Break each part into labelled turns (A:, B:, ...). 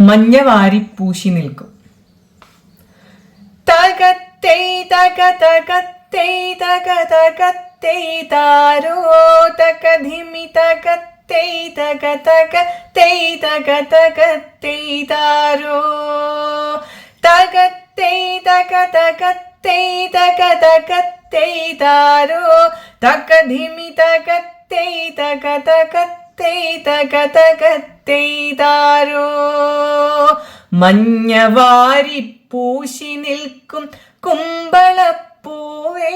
A: മഞ്ഞവാരി പൂശി നിൽക്കും. തകത്തേ തക തകത്തേ തക തകത്തേ താരോ താരോ. തകത്തേ തക തകത്തേ തക തകത്തേ താരോ. തകധിമി തകത്തേ തക താരോ മഞ്ഞവാരി പൂശി നിൽക്കും കുമ്പളപ്പൂവേ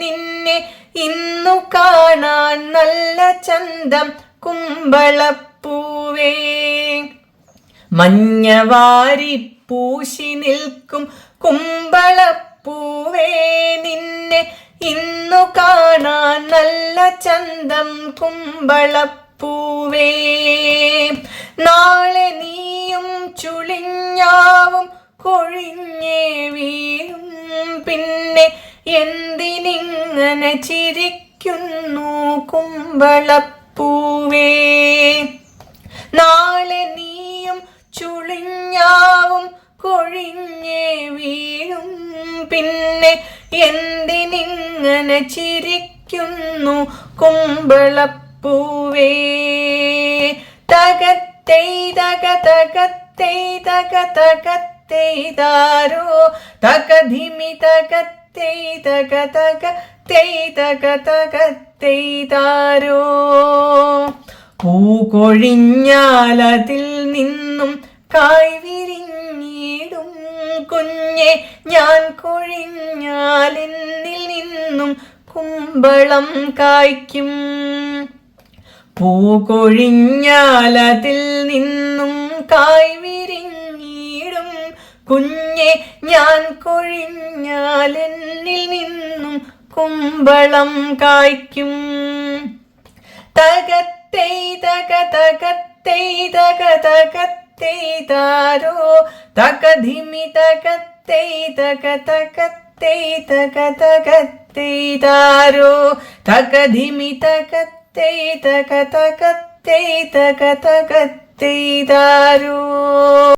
A: നിന്നെ ഇന്നു കാണാൻ നല്ല ചന്തം കുമ്പളപ്പൂവേ. മഞ്ഞവാരി പൂശി നിൽക്കും കുമ്പളപ്പൂവേ നിന്നെ ഇന്നു കാണാൻ നല്ല ചന്തം കുമ്പളപ്പൂവേ. നാളെ നീയും ചുളിഞ്ഞാവും കൊഴിഞ്ഞേ വീഴും. പിന്നെ എന്തിനിങ്ങനെ ചിരിക്കുന്നു കുമ്പളപ്പൂവേ? നാളെ നീയും ചുളിഞ്ഞാവും കൊഴിഞ്ഞേ വീഴും. പിന്നെ എന്തിനിങ്ങനെ ചിരിക്കുന്നു കുമ്പളപ്പൂവേ? തകത്തേ തക തകത്തേ തക തകത്തേ താരോ തകധിമി തകത്തേ തക തക തേ തക തകത്തേ താരോ പൂകൊഴിഞ്ഞാലതിൽ നിന്നും കായ് വിരിഞ്ഞിടും കുഞ്ഞെ ഞാൻ കൊഴിഞ്ഞാലിന്നിൽ നിന്നും കുമ്പളം കായ്ക്കും. പൂകൊഴിഞ്ഞാലതിൽ നിന്നും കായ് വിരിഞ്ഞിടും. കുഞ്ഞെ ഞാൻ കൊഴിഞ്ഞാലെന്നിൽ നിന്നും കുമ്പളം കായ്ക്കും. തകത്തേ തക തകത്തേ തക തകത്തേ താരോ തകധിമി തകത്തേ തക തകത്തേ തക തകത്തേ താരോ തകധിമി തകത്തേ തക കഥ തക കഥ താരോ